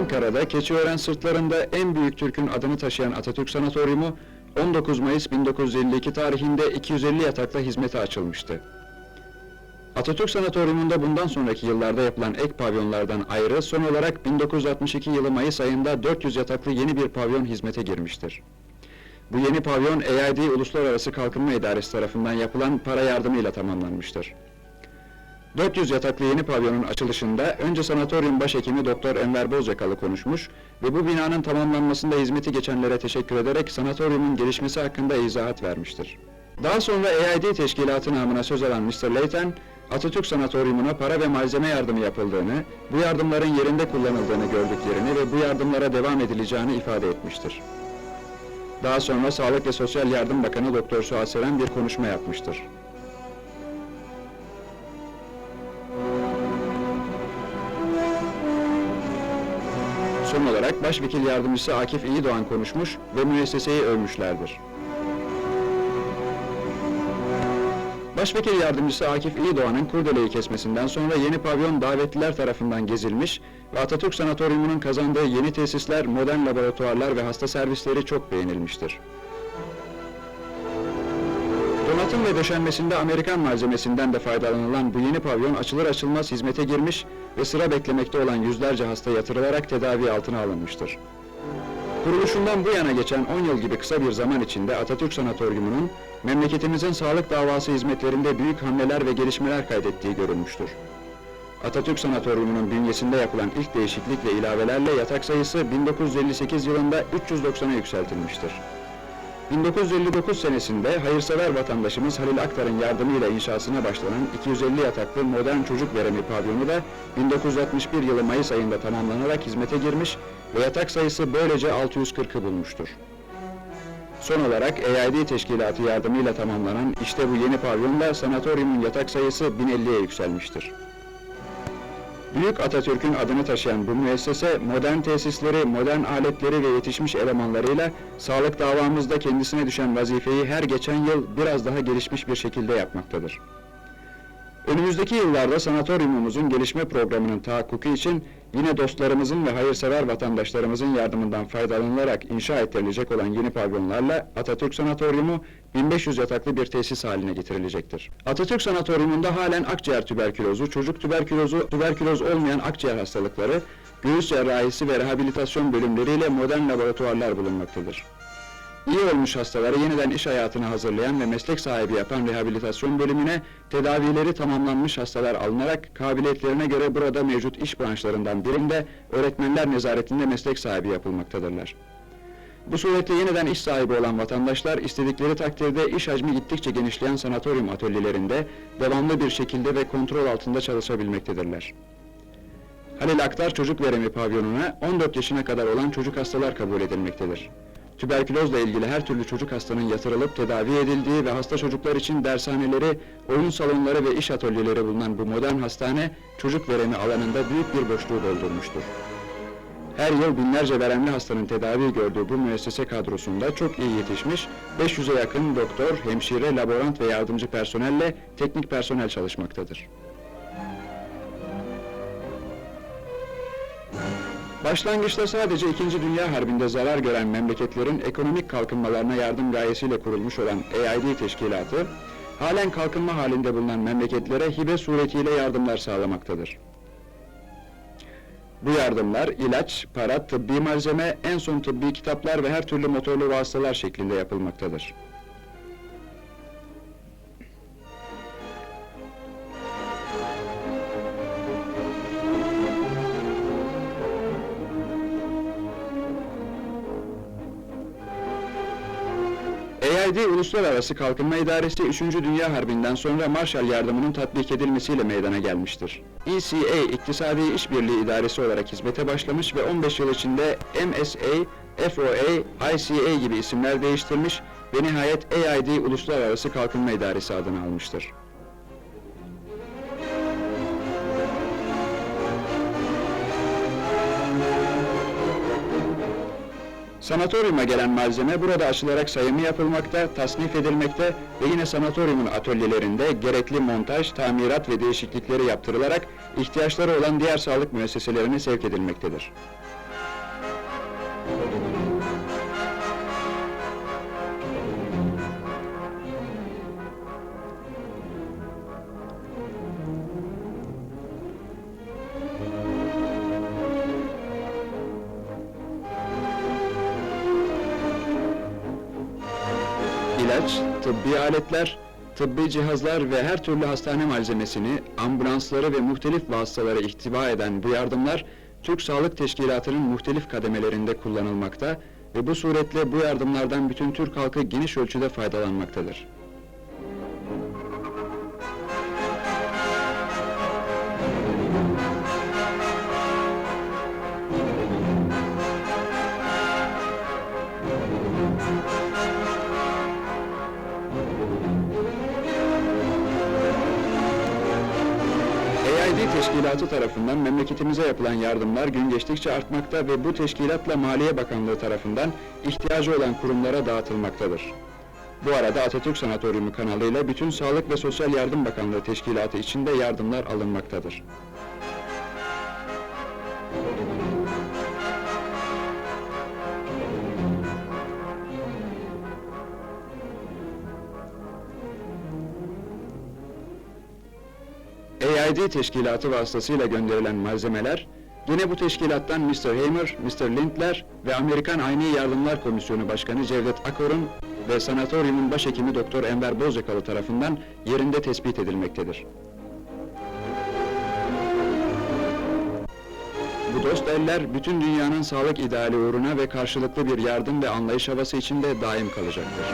Ankara'da Keçiören sırtlarında en büyük Türk'ün adını taşıyan Atatürk Sanatoryumu 19 Mayıs 1952 tarihinde 250 yatakla hizmete açılmıştı. Atatürk Sanatoryumunda bundan sonraki yıllarda yapılan ek pavyonlardan ayrı son olarak 1962 yılı Mayıs ayında 400 yataklı yeni bir pavyon hizmete girmiştir. Bu yeni pavyon AID Uluslararası Kalkınma İdaresi tarafından yapılan para yardımıyla tamamlanmıştır. 400 yataklı yeni pavyonun açılışında önce sanatoryum başhekimi Doktor Enver Bozyakalı konuşmuş ve bu binanın tamamlanmasında hizmeti geçenlere teşekkür ederek sanatoryumun gelişmesi hakkında izahat vermiştir. Daha sonra AID teşkilatı namına söz alan Mr. Layton, Atatürk Sanatoryumuna para ve malzeme yardımı yapıldığını, bu yardımların yerinde kullanıldığını gördüklerini ve bu yardımlara devam edileceğini ifade etmiştir. Daha sonra Sağlık ve Sosyal Yardım Bakanı Doktor Suat Seren bir konuşma yapmıştır. Son olarak Başvekil Yardımcısı Akif İyidoğan konuşmuş ve müesseseyi övmüşlerdir. Başvekil Yardımcısı Akif İyidoğan'ın kurdeleyi kesmesinden sonra yeni pavyon davetliler tarafından gezilmiş ve Atatürk Sanatoryumu'nun kazandığı yeni tesisler, modern laboratuvarlar ve hasta servisleri çok beğenilmiştir. Donatım ve döşenmesinde Amerikan malzemesinden de faydalanılan bu yeni pavyon açılır açılmaz hizmete girmiş ve sıra beklemekte olan yüzlerce hasta yatırılarak tedavi altına alınmıştır. Kuruluşundan bu yana geçen 10 yıl gibi kısa bir zaman içinde Atatürk Sanatoryumu'nun memleketimizin sağlık davası hizmetlerinde büyük hamleler ve gelişmeler kaydettiği görülmüştür. Atatürk Sanatoryumu'nun bünyesinde yapılan ilk değişiklik ve ilavelerle yatak sayısı 1958 yılında 390'a yükseltilmiştir. 1959 senesinde hayırsever vatandaşımız Halil Aktar'ın yardımıyla inşasına başlanan 250 yataklı modern çocuk veremi pavyonu da 1961 yılı Mayıs ayında tamamlanarak hizmete girmiş ve yatak sayısı böylece 640'ı bulmuştur. Son olarak AID teşkilatı yardımıyla tamamlanan işte bu yeni pavyonda sanatoryumun yatak sayısı 1050'ye yükselmiştir. Büyük Atatürk'ün adını taşıyan bu müessese modern tesisleri, modern aletleri ve yetişmiş elemanlarıyla sağlık davamızda kendisine düşen vazifeyi her geçen yıl biraz daha gelişmiş bir şekilde yapmaktadır. Önümüzdeki yıllarda sanatoryumumuzun gelişme programının tahakkuku için yine dostlarımızın ve hayırsever vatandaşlarımızın yardımından faydalanılarak inşa ettirilecek olan yeni pavyonlarla Atatürk Sanatoryumu 1500 yataklı bir tesis haline getirilecektir. Atatürk Sanatoryumunda halen akciğer tüberkülozu, çocuk tüberkülozu, tüberküloz olmayan akciğer hastalıkları, göğüs cerrahisi ve rehabilitasyon bölümleriyle modern laboratuvarlar bulunmaktadır. İyi olmuş hastaları yeniden iş hayatına hazırlayan ve meslek sahibi yapan rehabilitasyon bölümüne tedavileri tamamlanmış hastalar alınarak kabiliyetlerine göre burada mevcut iş branşlarından birinde öğretmenler nezaretinde meslek sahibi yapılmaktadırlar. Bu suretle yeniden iş sahibi olan vatandaşlar istedikleri takdirde iş hacmi gittikçe genişleyen sanatoryum atölyelerinde devamlı bir şekilde ve kontrol altında çalışabilmektedirler. Halil Aktar Çocuk Veremi Pavyonu'na 14 yaşına kadar olan çocuk hastalar kabul edilmektedir. Tüberkülozla ilgili her türlü çocuk hastanın yatırılıp tedavi edildiği ve hasta çocuklar için dershaneleri, oyun salonları ve iş atölyeleri bulunan bu modern hastane, çocuk veremi alanında büyük bir boşluğu doldurmuştur. Her yıl binlerce veremli hastanın tedavi gördüğü bu müessese kadrosunda çok iyi yetişmiş, 500'e yakın doktor, hemşire, laborant ve yardımcı personelle teknik personel çalışmaktadır. Başlangıçta sadece İkinci Dünya Harbi'nde zarar gören memleketlerin ekonomik kalkınmalarına yardım gayesiyle kurulmuş olan AID Teşkilatı, halen kalkınma halinde bulunan memleketlere hibe suretiyle yardımlar sağlamaktadır. Bu yardımlar ilaç, para, tıbbi malzeme, en son tıbbi kitaplar ve her türlü motorlu vasıtalar şeklinde yapılmaktadır. AID Uluslararası Kalkınma İdaresi 3. Dünya Harbi'nden sonra Marshall Yardımı'nın tatbik edilmesiyle meydana gelmiştir. ECA İktisadi İşbirliği İdaresi olarak hizmete başlamış ve 15 yıl içinde MSA, FOA, ICA gibi isimler değiştirmiş ve nihayet AID Uluslararası Kalkınma İdaresi adını almıştır. Sanatoryuma gelen malzeme burada açılarak sayımı yapılmakta, tasnif edilmekte ve yine sanatoryumun atölyelerinde gerekli montaj, tamirat ve değişiklikleri yaptırılarak ihtiyaçları olan diğer sağlık müesseselerine sevk edilmektedir. İlaç, tıbbi aletler, tıbbi cihazlar ve her türlü hastane malzemesini, ambulansları ve muhtelif vasıtaları ihtiva eden bu yardımlar, Türk Sağlık Teşkilatı'nın muhtelif kademelerinde kullanılmakta ve bu suretle bu yardımlardan bütün Türk halkı geniş ölçüde faydalanmaktadır. Teşkilatı tarafından memleketimize yapılan yardımlar gün geçtikçe artmakta ve bu teşkilatla Maliye Bakanlığı tarafından ihtiyacı olan kurumlara dağıtılmaktadır. Bu arada Atatürk Sanatoryumu kanalıyla bütün Sağlık ve Sosyal Yardım Bakanlığı Teşkilatı içinde yardımlar alınmaktadır. AID teşkilatı vasıtasıyla gönderilen malzemeler, yine bu teşkilattan Mr. Hamer, Mr. Lindler ve Amerikan Ayni Yardımlar Komisyonu Başkanı Cevdet Akor'un ve sanatoryumun başhekimi Doktor Enver Bozyakalı tarafından yerinde tespit edilmektedir. Bu dost eller bütün dünyanın sağlık ideali uğruna ve karşılıklı bir yardım ve anlayış havası içinde daim kalacaktır.